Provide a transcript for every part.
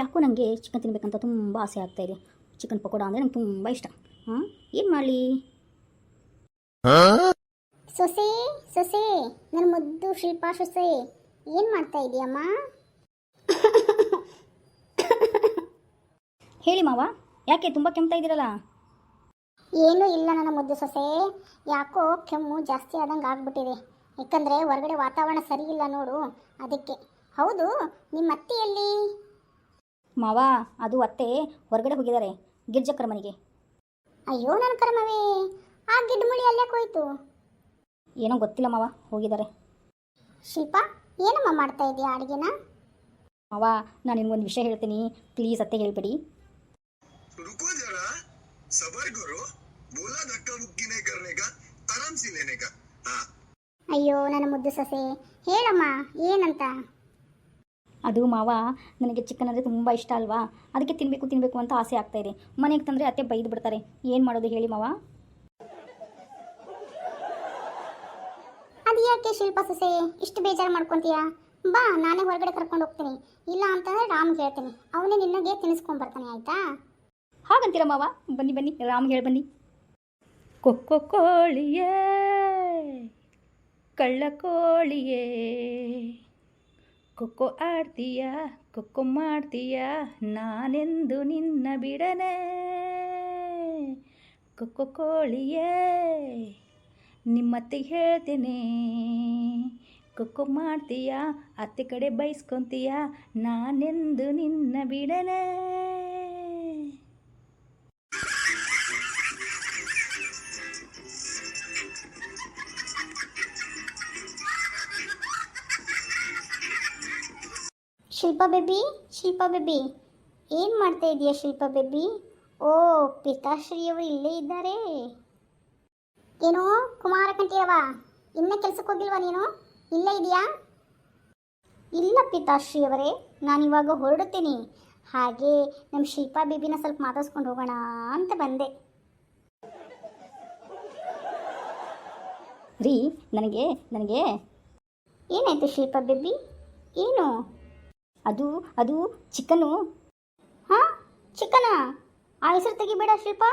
ಯಾಕೋ ನನಗೆ ಚಿಕನ್ ತಿನ್ನಬೇಕಂತ ತುಂಬ ಆಸೆ ಆಗ್ತಾ ಇದೆ. ಚಿಕನ್ ಪಕೋಡ ಅಂದರೆ ನಂಗೆ ತುಂಬ ಇಷ್ಟ. ಹಾಂ? ಏನು ಮಾಡಲಿ? ಸೊಸೆ ಸೊಸೆ ನನ್ನ ಮುದ್ದು ಶಿಲ್ಪಾ ಸೊಸೆ ಏನು ಮಾಡ್ತಾ ಇದೀಯಮ್ಮ? ಹೇಳಿ ಮಾವ ಯಾಕೆ ತುಂಬ ಕೆಮ್ತಾ ಇದ್ದೀರಲ್ಲ? ಏನೂ ಇಲ್ಲ ನನ್ನ ಮುದ್ದು ಸೊಸೆ. ಯಾಕೋ ಕೆಮ್ಮು ಜಾಸ್ತಿ ಆದಂಗೆ ಆಗ್ಬಿಟ್ಟಿದೆ. ಯಾಕಂದರೆ ಹೊರಗಡೆ ವಾತಾವರಣ ಸರಿ ಇಲ್ಲ ನೋಡು ಅದಕ್ಕೆ. ಹೌದು ನಿಮ್ಮ ಅತ್ತೆಯಲ್ಲಿ? ಮಾವ ಅದು ಅತ್ತೆ ಹೊರಗಡೆ ಹೋಗಿದ್ದಾರೆ ಗಿರ್ಜಕ್ಕರ ಮನೆಗೆ ಅಯ್ಯೋ ನನ್ನ ಕರ್ಮವೇ ಆ ಗಿಡ್ಮುಳಿ ಅಲ್ಲೇ ಹೋಯ್ತು ಏನೋ ಗೊತ್ತಿಲ್ಲ ಮಾವ ಹೋಗಿದ್ದಾರೆ ಶಿಲ್ಪಾ ಏನಮ್ಮ ಮಾಡ್ತಾ ಇದೀಯ ಅಡುಗೆನ ಮಾವ ನಾನು ನಿಮ್ಗೊಂದು ವಿಷಯ ಹೇಳ್ತೀನಿ ಪ್ಲೀಸ್ ಅತ್ತೆ ಹೇಳ್ಬೇಡಿ रुको जरा सबर करो बोला धक्का मुक्की नहीं करने का आराम से लेने का हाँ ಅಯ್ಯೋ ನನ್ನ ಮುದ್ದು ಸೊಸೆ ಹೇಳಮ್ಮ ಏನಂತ ಅದು ಮಾವ ನನಗೆ ಚಿಕನ್ ಅಂದರೆ ತುಂಬ ಇಷ್ಟ ಅಲ್ವಾ? ಅದಕ್ಕೆ ತಿನ್ನಬೇಕು ತಿನ್ನಬೇಕು ಅಂತ ಆಸೆ ಆಗ್ತಾ ಇದೆ. ಮನೆಗೆ ತಂದರೆ ಅತ್ತೆ ಬೈದು ಬಿಡ್ತಾರೆ. ಏನು ಮಾಡೋದು ಹೇಳಿ ಮಾವ? ಅದು ಯಾಕೆ ಶಿಲ್ಪ ಸೊಸೆ? ಇಷ್ಟು ಬೇಜಾರು ಮಾಡ್ಕೊತೀಯಾ? ಬಾ ನಾನೇ ಹೊರಗಡೆ ಕರ್ಕೊಂಡು ಹೋಗ್ತೀನಿ. ಇಲ್ಲ ಅಂತಂದ್ರೆ ರಾಮ್ಗೆ ಹೇಳ್ತೀನಿ. ಅವನೇ ನಿನ್ನಗೆ ತಿನ್ನಿಸ್ಕೊಂಡ್ ಬರ್ತಾನೆ ಆಯ್ತಾ? ಹಾಗಂತೀರ ಮಾವ? ಬನ್ನಿ ಬನ್ನಿ. ರಾಮ್ಗೆ ಹೇಳಿ ಬನ್ನಿ. ಕೊಕ್ಕೋ ಕೋಳಿಯೇ ಕಳ್ಳ ಕೋಳಿಯೇ ಕೊಕ್ಕೊ ಆಡ್ತೀಯ ಖೋಖೋ ಮಾಡ್ತೀಯ, ನಾನೆಂದು ನಿನ್ನ ಬಿಡನೆ. ಕೊಕ್ಕೊ ಕೋಳಿಯೇ, ನಿಮ್ಮತ್ತೆ ಹೇಳ್ತೇನೆ. ಕೊಕ್ಕೊ ಮಾಡ್ತೀಯ, ಅತ್ತೆ ಕಡೆ ಬೈಸ್ಕೊತೀಯ, ನಾನೆಂದು ನಿನ್ನ ಬಿಡನೆ. ಶಿಲ್ಪ ಬೇಬಿ ಶಿಲ್ಪ ಬೇಬಿ. ಏನು ಮಾಡ್ತಾ ಇದೆಯಾ ಶಿಲ್ಪ ಬೇಬಿ? ಓ, ಪಿತಾಶ್ರೀಯವರು ಇಲ್ಲೇ ಇದ್ದಾರೆ. ಏನೋ ಕುಮಾರ ಕಂಠೀರವ ಇನ್ನ ಕೆಲಸಕ್ಕೆ ಹೋಗಿಲ್ವಾ ನೀನು? ಇಲ್ಲೇ ಇದೆಯಾ? ಇಲ್ಲ ಪಿತಾಶ್ರೀಯವರೇ ನಾನಿವಾಗ ಹೊರಡುತ್ತೀನಿ. ಹಾಗೆ ನಮ್ಮ ಶಿಲ್ಪಾ ಬೇಬಿನ ಸ್ವಲ್ಪ ಮಾತಾಡ್ಸ್ಕೊಂಡು ಹೋಗೋಣ ಅಂತ ಬಂದೆ. ರೀ, ನನಗೆ ನನಗೆ. ಏನಾಯ್ತು ಶಿಲ್ಪಾ ಬೇಬಿ? ಏನು? ಅದು ಅದು ಚಿಕನು ಹಾ ಚಿಕನ ಆ ಹೆಸರು ತೆಗಿಬೇಡ ಶಿಲ್ಪ.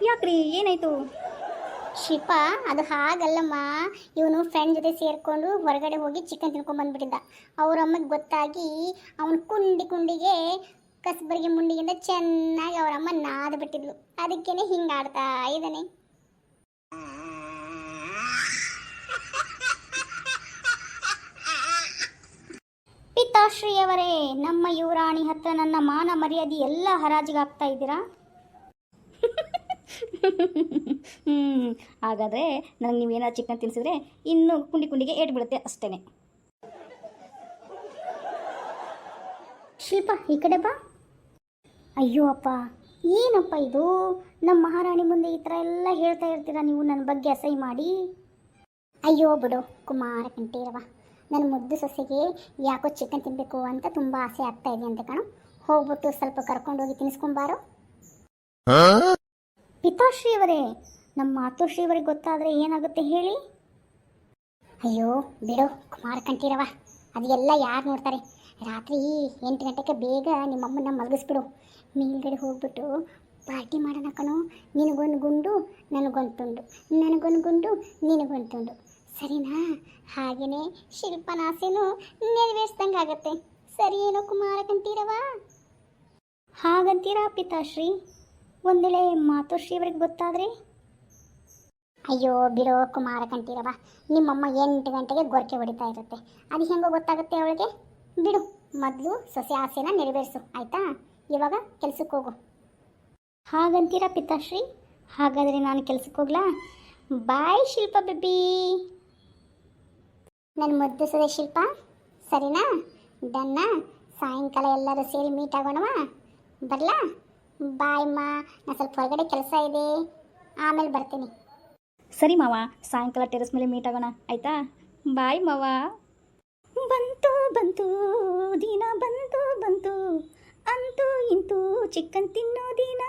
ಯಾಕ್ರಿ ಏನಾಯ್ತು? ಶಿಲ್ಪ ಅದು ಹಾಗಲ್ಲಮ್ಮ. ಇವನು ಫ್ರೆಂಡ್ ಜೊತೆ ಸೇರಿಕೊಂಡು ಹೊರಗಡೆ ಹೋಗಿ ಚಿಕನ್ ತಿನ್ಕೊಂಡು ಬಂದ್ಬಿಟ್ಟಿದ್ದ. ಅವ್ರ ಅಮ್ಮಗೆ ಗೊತ್ತಾಗಿ ಅವನು ಕುಂಡಿ ಕುಂಡಿಗೆ ಕಸಬರಿಗೆ ಮುಂಡಿಗಿಂತ ಚೆನ್ನಾಗಿ ಅವ್ರ ಅಮ್ಮ ನಾದ್ ಬಿಟ್ಟಿದ್ಲು ಅದಕ್ಕೇನೆ ಹಿಂಗೆ ಆಡ್ತಾ ಇದ್ದಾನೆ ಪಿತಾಶ್ರೀಯವರೇ ನಮ್ಮ ಯುವರಾಣಿ ಹತ್ರ ನನ್ನ ಮಾನ ಮರ್ಯಾದೆ ಎಲ್ಲ ಹರಾಜಿಗೆ ಹಾಕ್ತಾ ಇದ್ದೀರಾ? ಹ್ಞೂ ಹಾಗಾದರೆ ನನಗೆ ನೀವೇನಾದ್ರು ಚಿಕನ್ ತಿನ್ನಿಸಿದ್ರೆ ಇನ್ನು ಕುಂಡಿ ಕುಂಡಿಗೆ ಏಟ್ ಬಿಡುತ್ತೆ ಅಷ್ಟೇ ಶಿಲ್ಪ, ಈ ಕಡೆ ಬಾ. ಅಯ್ಯೋ ಅಪ್ಪ, ಏನಪ್ಪ ಇದು? ನಮ್ಮ ಮಹಾರಾಣಿ ಮುಂದೆ ಈ ಥರ ಎಲ್ಲ ಹೇಳ್ತಾ ಇರ್ತೀರಾ ನೀವು ನನ್ನ ಬಗ್ಗೆ ಅಸಹ್ಯ ಮಾಡಿ? ಅಯ್ಯೋ ಬಿಡು ಕುಮಾರ ಕಂಠೀರವ ನನ್ನ ಮುದ್ದು ಸೊಸೆಗೆ ಯಾಕೋ ಚಿಕನ್ ತಿನ್ನಬೇಕು ಅಂತ ತುಂಬ ಆಸೆ ಆಗ್ತಾ ಇದೆ ಅಂತ ಕಣೋ. ಹೋಗ್ಬಿಟ್ಟು ಸ್ವಲ್ಪ ಕರ್ಕೊಂಡೋಗಿ ತಿನ್ನಿಸ್ಕೊಂಬಾರು ಪಿತಾಶ್ರೀಯವರೇ ನಮ್ಮ ಮಾತುಶ್ರೀಯವರಿಗೆ ಗೊತ್ತಾದರೆ ಏನಾಗುತ್ತೆ ಹೇಳಿ? ಅಯ್ಯೋ ಬಿಡು ಕುಮಾರ ಕಂಠೀರವ. ಅದೆಲ್ಲ ಯಾರು ನೋಡ್ತಾರೆ? ರಾತ್ರಿ ಎಂಟು ಗಂಟೆಗೆ ಬೇಗ ನಿಮ್ಮಮ್ಮನ ಮಲಗಿಸ್ಬಿಡು. ಮೇಲ್ಗಡೆ ಹೋಗ್ಬಿಟ್ಟು ಪಾರ್ಟಿ ಮಾಡೋಣ ಕಣೋ. ನಿನಗೊಂದು ಗುಂಡು ನನಗೊಂದು ತುಂಡು. ನನಗೊಂದು ಗುಂಡು ನಿನಗೊಂದು ತುಂಡು. ಸರಿನಾ? ಹಾಗೆಯೇ ಶಿಲ್ಪನಾಸೆನೂ ನೆರವೇರಿಸ್ದಂಗೆ ಆಗತ್ತೆ. ಸರಿ ಏನೋ ಕುಮಾರ ಕಂಠೀರವ? ಹಾಗಂತೀರಾ ಪಿತಾಶ್ರೀ? ಒಂದು ವೇಳೆ ಮಾತುಶ್ರೀಯವರಿಗೆ ಗೊತ್ತಾದ್ರೆ? ಅಯ್ಯೋ ಬಿಡೋ ಕುಮಾರ ಕಂಠೀರವ, ನಿಮ್ಮಮ್ಮ ಎಂಟು ಗಂಟೆಗೆ ಗೊರಕೆ ಹೊಡಿತಾ ಇರುತ್ತೆ. ಅದು ಹೆಂಗೋ ಗೊತ್ತಾಗುತ್ತೆ ಅವಳಿಗೆ? ಬಿಡು, ಮೊದಲು ಸೊಸೆ ಆಸೆನ ನೆರವೇರಿಸು, ಆಯಿತಾ? ಇವಾಗ ಕೆಲ್ಸಕ್ಕೆ ಹೋಗು. ಹಾಗಂತೀರಾ ಪಿತಾಶ್ರೀ? ಹಾಗಾದರೆ ನಾನು ಕೆಲ್ಸಕ್ಕೆ ಹೋಗ್ಲಾ? Bye Shilpa baby! ನನ್ನ ಮುದ್ದು ಸದೆ ಶಿಲ್ಪ. ಸರಿನಾ? ದನ್ನ ಸಾಯಂಕಾಲ ಎಲ್ಲರೂ ಸೇರಿ ಮೀಟ್ ಆಗೋಣವಾ? ಬರಲಾ? ಮಾ ನಾನು ಸ್ವಲ್ಪ ಹೊರಗಡೆ ಕೆಲಸ ಇದೆ. ಆಮೇಲೆ ಬರ್ತೀನಿ. ಸರಿ ಮಾವ, ಸಾಯಂಕಾಲ ಟೆರೆಸ್ ಮೇಲೆ ಮೀಟ್ ಆಗೋಣ, ಆಯ್ತಾ? ಬಾಯ್ ಮಾವ. ಬಂತು ಬಂತು, ದಿನ ಬಂತು ಬಂತು. ಅಂತೂ, ಇಂತೂ ಚಿಕನ್ ತಿನ್ನೋ ದಿನ